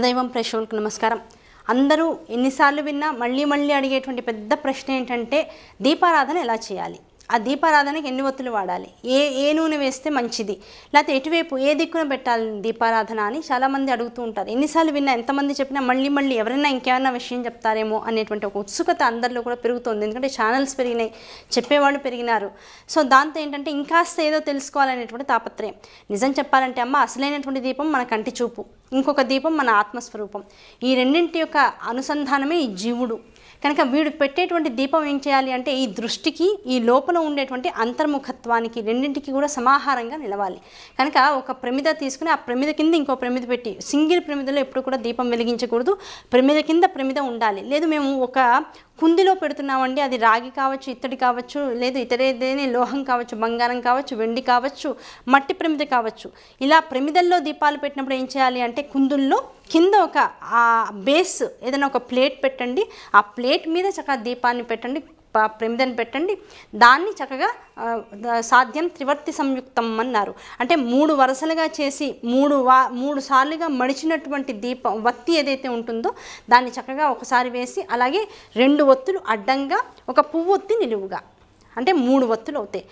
ధనదైవం ప్రేక్షకులకు నమస్కారం. అందరూ ఎన్నిసార్లు విన్నా మళ్ళీ మళ్ళీ అడిగేటువంటి పెద్ద ప్రశ్న ఏంటంటే దీపారాధన ఎలా చేయాలి? ఆ దీపారాధనకి ఎన్ని ఒత్తులు వాడాలి? ఏ ఏ నూనె వేస్తే మంచిది? లేకపోతే ఎటువైపు ఏ దిక్కున పెట్టాలి దీపారాధన అని చాలామంది అడుగుతూ ఉంటారు. ఎన్నిసార్లు విన్నా ఎంతమంది చెప్పినా మళ్ళీ మళ్ళీ ఎవరైనా ఇంకేమైనా విషయం చెప్తారేమో అనేటువంటి ఒక ఉత్సుకత అందరిలో కూడా పెరుగుతుంది. ఎందుకంటే ఛానల్స్ పెరిగినాయి చెప్పేవాళ్ళు పెరిగినారు. సో దాంతో ఏంటంటే ఇంకాస్త ఏదో తెలుసుకోవాలనేటువంటి తాపత్రయం. నిజం చెప్పాలంటే అమ్మ అసలైనటువంటి దీపం మన కంటి చూపు ఇంకొక దీపం మన ఆత్మస్వరూపం. ఈ రెండింటి యొక్క అనుసంధానమే ఈ జీవుడు. కనుక వీడు పెట్టేటువంటి దీపం ఏం చేయాలి అంటే ఈ దృష్టికి ఈ లోపల ఉండేటువంటి అంతర్ముఖత్వానికి రెండింటికి కూడా సమాహారంగా నిలవాలి. కనుక ఒక ప్రమిద తీసుకుని ఆ ప్రమిద కింద ఇంకో ప్రమిద పెట్టి సింగిల్ ప్రమిదలో ఎప్పుడు కూడా దీపం వెలిగించకూడదు. ప్రమిద కింద ప్రమిద ఉండాలి. లేదు మేము ఒక కుందిలో పెడుతున్నామండి అది రాగి కావచ్చు ఇత్తడి కావచ్చు లేదు ఇతరేదైనా లోహం కావచ్చు బంగారం కావచ్చు వెండి కావచ్చు మట్టి ప్రమిద కావచ్చు. ఇలా ప్రమిదల్లో దీపాలు పెట్టినప్పుడు ఏం చేయాలి అంటే కుందుల్లో కింద ఒక ఆ బేస్ ఏదైనా ఒక ప్లేట్ పెట్టండి. ఆ ప్లేట్ మీద చక్కగా దీపాన్ని పెట్టండి ప్రమిదని పెట్టండి. దాన్ని చక్కగా సాధ్యం త్రివర్తి సంయుక్తం అన్నారు. అంటే మూడు వరుసలుగా చేసి మూడు వా మూడు సార్లుగా మడిచినటువంటి దీపం వత్తి ఏదైతే ఉంటుందో దాన్ని చక్కగా ఒకసారి వేసి అలాగే రెండు ఒత్తులు అడ్డంగా ఒక పువ్వు ఒత్తి నిలువుగా. అంటే మూడు ఒత్తులు అవుతాయి.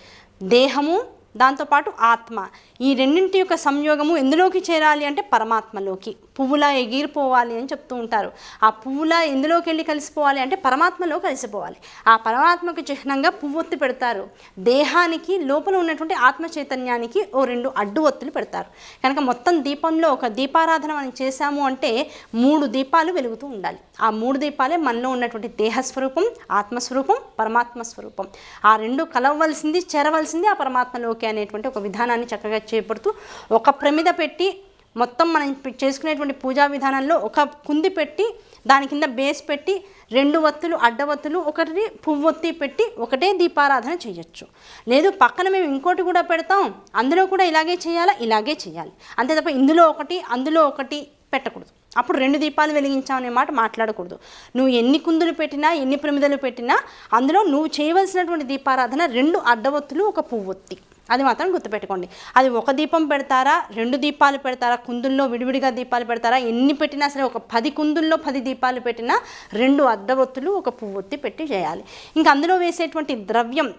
దేహము దాంతోపాటు ఆత్మ. ఈ రెండింటి యొక్క సంయోగము ఎందులోకి చేరాలి అంటే పరమాత్మలోకి. పువ్వులా ఎగిరిపోవాలి అని చెప్తూ ఉంటారు. ఆ పువ్వులా ఎందులోకి వెళ్ళి కలిసిపోవాలి అంటే పరమాత్మలో కలిసిపోవాలి. ఆ పరమాత్మకు చిహ్నంగా పువ్వు ఒత్తి పెడతారు. దేహానికి లోపల ఉన్నటువంటి ఆత్మ చైతన్యానికి ఓ రెండు అడ్డు ఒత్తులు పెడతారు. కనుక మొత్తం దీపంలో ఒక దీపారాధన మనం చేశాము అంటే మూడు దీపాలు వెలుగుతూ ఉండాలి. ఆ మూడు దీపాలే మనలో ఉన్నటువంటి దేహస్వరూపం ఆత్మస్వరూపం పరమాత్మ స్వరూపం ఆ రెండు కలవలసింది చేరవలసింది ఆ పరమాత్మలోకి. అనేటువంటి ఒక విధానాన్ని చక్కగా చేపడుతూ ఒక ప్రమిద పెట్టి మొత్తం మనం చేసుకునేటువంటి పూజా విధానంలో ఒక కుంది పెట్టి దాని కింద బేస్ పెట్టి రెండు ఒత్తులు అడ్డవత్తులు ఒకటి పువ్వొత్తి పెట్టి ఒకటే దీపారాధన చేయొచ్చు. లేదు పక్కన మేము ఇంకోటి కూడా పెడతాం. అందులో కూడా ఇలాగే చేయాలా? ఇలాగే చేయాలి. అంతే తప్ప ఇందులో ఒకటి అందులో ఒకటి పెట్టకూడదు. అప్పుడు రెండు దీపాలు వెలిగించామనే మాట మాట్లాడకూడదు. నువ్వు ఎన్ని కుందులు పెట్టినా ఎన్ని ప్రమిదలు పెట్టినా అందులో నువ్వు చేయవలసినటువంటి దీపారాధన రెండు అడ్డవత్తులు ఒక పువ్వొత్తి అది మాత్రం గుర్తుపెట్టుకోండి. అది ఒక దీపం పెడతారా? రెండు దీపాలు పెడతారా? కుందుల్లో విడివిడిగా దీపాలు పెడతారా? ఎన్ని పెట్టినా సరే ఒక పది కుందుల్లో పది దీపాలు పెట్టినా రెండు అడ్డవత్తులు ఒక పువ్వొత్తి పెట్టి చేయాలి. ఇంకా అందులో వేసేటువంటి ద్రవ్యం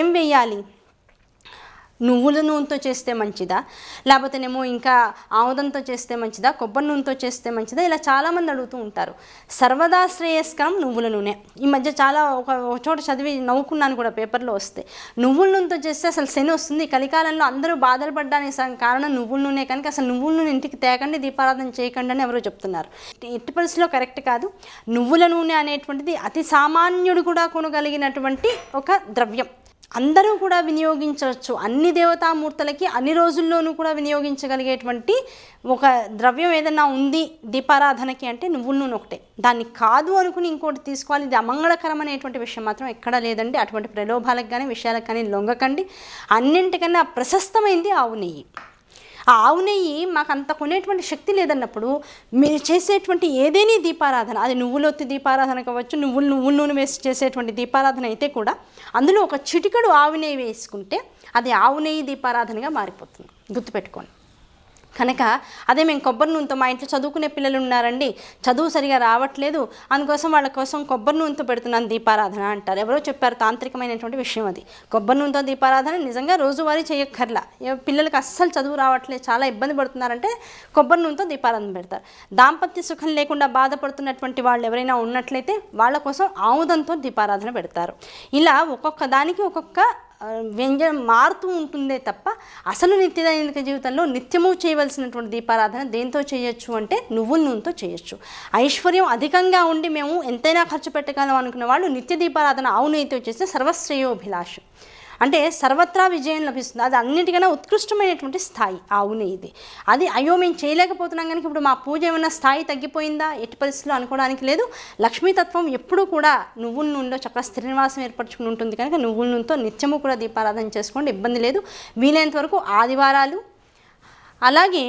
ఏం వేయాలి? నువ్వుల నూనెతో చేస్తే మంచిదా? లేకపోతేనేమో ఇంకా ఆముదంతో చేస్తే మంచిదా? కొబ్బరి నూనెతో చేస్తే మంచిదా? ఇలా చాలామంది అడుగుతూ ఉంటారు. సర్వదా శ్రేయస్కరం నువ్వుల నూనె. ఈ మధ్య చాలా ఒక చోట చదివి నవ్వుకున్నాను కూడా పేపర్లో వస్తే. నువ్వుల నూనెతో చేస్తే అసలు శని వస్తుంది. కలికాలంలో అందరూ బాధలు పడ్డానికి కారణం నువ్వుల నూనె కనుక అసలు నువ్వుల నూనె ఇంటికి తేకండి దీపారాధన చేయకండి అని ఎవరో చెప్తున్నారు. ఎట్టి పరిస్థితిలో కరెక్ట్ కాదు. నువ్వుల నూనె అనేటువంటిది అతి సామాన్యుడు కూడా కొనగలిగినటువంటి ఒక ద్రవ్యం. అందరూ కూడా వినియోగించవచ్చు. అన్ని దేవతామూర్తులకి అన్ని రోజుల్లోనూ కూడా వినియోగించగలిగేటువంటి ఒక ద్రవ్యం ఏదైనా ఉంది దీపారాధనకి అంటే నువ్వు నూనె ఒకటే. దాన్ని కాదు అనుకుని ఇంకోటి తీసుకోవాలి. ఇది అమంగళకరం అనేటువంటి విషయం మాత్రం ఎక్కడా లేదండి. అటువంటి ప్రలోభాలకు కానీ విషయాలకు కానీ లొంగకండి. అన్నింటికన్నా ప్రశస్తమైంది ఆవు నెయ్యి. ఆ ఆవు నెయ్యి మాకు అంత కొనేటువంటి శక్తి లేదన్నప్పుడు మీరు చేసేటువంటి ఏదేని దీపారాధన అది నువ్వులొత్తి దీపారాధన కావచ్చు నువ్వులు నువ్వుల నూనె వేసి చేసేటువంటి దీపారాధన అయితే కూడా అందులో ఒక చిటికడు ఆవు నెయ్యి వేసుకుంటే అది ఆవు నెయ్యి దీపారాధనగా మారిపోతుంది. గుర్తుపెట్టుకోండి. కనుక అదే మేము కొబ్బరి నూనెతో మా ఇంట్లో చదువుకునే పిల్లలు ఉన్నారండి చదువు సరిగా రావట్లేదు అందుకోసం వాళ్ళ కోసం కొబ్బరి నూనెతో పెడుతున్నాను దీపారాధన అంటారు. ఎవరో చెప్పారు తాంత్రికమైనటువంటి విషయం అది. కొబ్బరి నూనెతో దీపారాధన నిజంగా రోజువారీ చేయక్కర్లా. పిల్లలకు పిల్లలకి అస్సలు చదువు రావట్లేదు చాలా ఇబ్బంది పడుతున్నారంటే కొబ్బరి నూనెతో దీపారాధన పెడతారు. దాంపత్య సుఖం లేకుండా బాధపడుతున్నటువంటి వాళ్ళు ఎవరైనా ఉన్నట్లయితే వాళ్ళ కోసం ఆముదంతో దీపారాధన పెడతారు. ఇలా ఒక్కొక్క దానికి ఒక్కొక్క వ్యంజనం మారుతూ ఉంటుందే తప్ప అసలు నిత్య దైనిక జీవితంలో నిత్యము చేయవలసినటువంటి దీపారాధన దేంతో చేయొచ్చు అంటే నువ్వుల నూనెతో చేయొచ్చు. ఐశ్వర్యం అధికంగా ఉండి మేము ఎంతైనా ఖర్చు పెట్టగలం అనుకున్న వాళ్ళు నిత్య దీపారాధన ఆవు నెయ్యితో చేస్తే సర్వశ్రేయోభిలాషం. అంటే సర్వత్రా విజయం లభిస్తుంది. అది అన్నిటికన్నా ఉత్కృష్టమైనటువంటి స్థాయి. అవును ఇది. అది అయ్యో మేము చేయలేకపోతున్నాం కనుక ఇప్పుడు మా పూజ ఏమైనా స్థాయి తగ్గిపోయిందా? ఎట్టి పరిస్థితుల్లో అనుకోవడానికి లేదు. లక్ష్మీతత్వం ఎప్పుడూ కూడా నువ్వుల నూనెలో చక్కగా శ్రీనివాసం ఏర్పరచుకుని ఉంటుంది కనుక నువ్వుల నూనెతో నిత్యము కూడా దీపారాధన చేసుకోండి. ఇబ్బంది లేదు. వీలైనంత వరకు ఆదివారాలు. అలాగే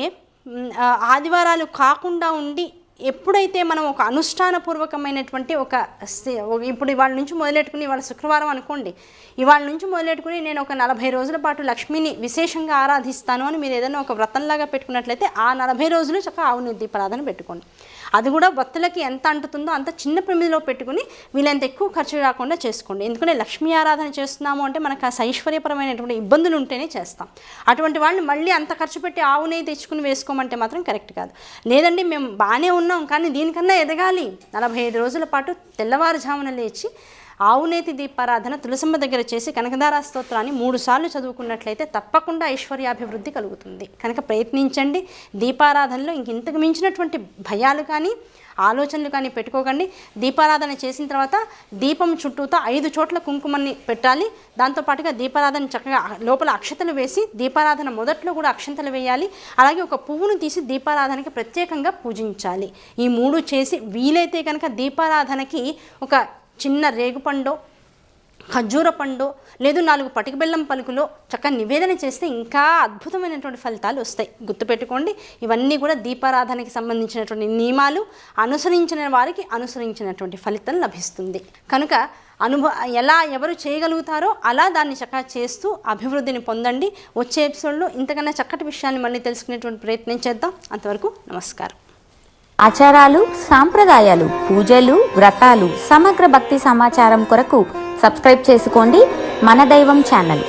ఆదివారాలు కాకుండా ఉండి ఎప్పుడైతే మనం ఒక అనుష్ఠానపూర్వకమైనటువంటి ఒక ఇప్పుడు ఇవాళ నుంచి మొదలెట్టుకుని ఇవాళ శుక్రవారం అనుకోండి ఇవాళ నుంచి మొదలెట్టుకుని నేను ఒక నలభై రోజుల పాటు లక్ష్మిని విశేషంగా ఆరాధిస్తాను అని మీరు ఏదైనా ఒక వ్రతంలాగా పెట్టుకున్నట్లయితే ఆ నలభై రోజులు చక్కగా ఆవుని దీపారాధన పెట్టుకోండి. అది కూడా భక్తులకి ఎంత అంటుతుందో అంత చిన్న ప్రమిదిలో పెట్టుకుని వీళ్ళంత ఎక్కువ ఖర్చు రాకుండా చేసుకోండి. ఎందుకంటే లక్ష్మీ ఆరాధన చేస్తున్నాము అంటే మనకు ఆ ఐశ్వర్యపరమైనటువంటి ఇబ్బందులు ఉంటేనే చేస్తాం. అటువంటి వాళ్ళని మళ్ళీ అంత ఖర్చు పెట్టి ఆవు నెయ్యి తెచ్చుకుని వేసుకోమంటే మాత్రం కరెక్ట్ కాదు. లేదండి మేము బాగానే ఉన్నాం కానీ దీనికన్నా ఎదగాలి. నలభై ఐదు రోజుల పాటు తెల్లవారుజామున లేచి ఆవునేతి దీపారాధన తులసమ్మ దగ్గర చేసి కనకదార స్తోత్రాన్ని మూడు సార్లు చదువుకున్నట్లయితే తప్పకుండా ఐశ్వర్యాభివృద్ధి కలుగుతుంది. కనుక ప్రయత్నించండి. దీపారాధనలో ఇంక ఇంతకు మించినటువంటి భయాలు కానీ ఆలోచనలు కానీ పెట్టుకోకండి. దీపారాధన చేసిన తర్వాత దీపం చుట్టూతో ఐదు చోట్ల కుంకుమని పెట్టాలి. దాంతోపాటుగా దీపారాధన చక్కగా లోపల అక్షతలు వేసి దీపారాధన మొదట్లో కూడా అక్షంతలు వేయాలి. అలాగే ఒక పువ్వును తీసి దీపారాధనకి ప్రత్యేకంగా పూజించాలి. ఈ మూడు చేసి వీలైతే కనుక దీపారాధనకి ఒక చిన్న రేగుపండో ఖర్జూర పండు లేదు నాలుగు పటిక బెల్లం పలుకులో చక్కగా నివేదన చేస్తే ఇంకా అద్భుతమైనటువంటి ఫలితాలు వస్తాయి. గుర్తుపెట్టుకోండి ఇవన్నీ కూడా దీపారాధనకి సంబంధించినటువంటి నియమాలు అనుసరించిన వారికి అనుసరించినటువంటి ఫలితం లభిస్తుంది. కనుక అనుభవ ఎలా ఎవరు చేయగలుగుతారో అలా దాన్ని చక్కగా చేస్తూ అభివృద్ధిని పొందండి. వచ్చే ఎపిసోడ్లో ఇంతకన్నా చక్కటి విషయాన్ని మళ్ళీ తెలుసుకునేటువంటి ప్రయత్నం చేద్దాం. అంతవరకు నమస్కారం. ఆచారాలు సాంప్రదాయాలు పూజలు వ్రతాలు సమగ్ర భక్తి సమాచారం కొరకు సబ్స్క్రైబ్ చేసుకోండి మన దైవం ఛానల్.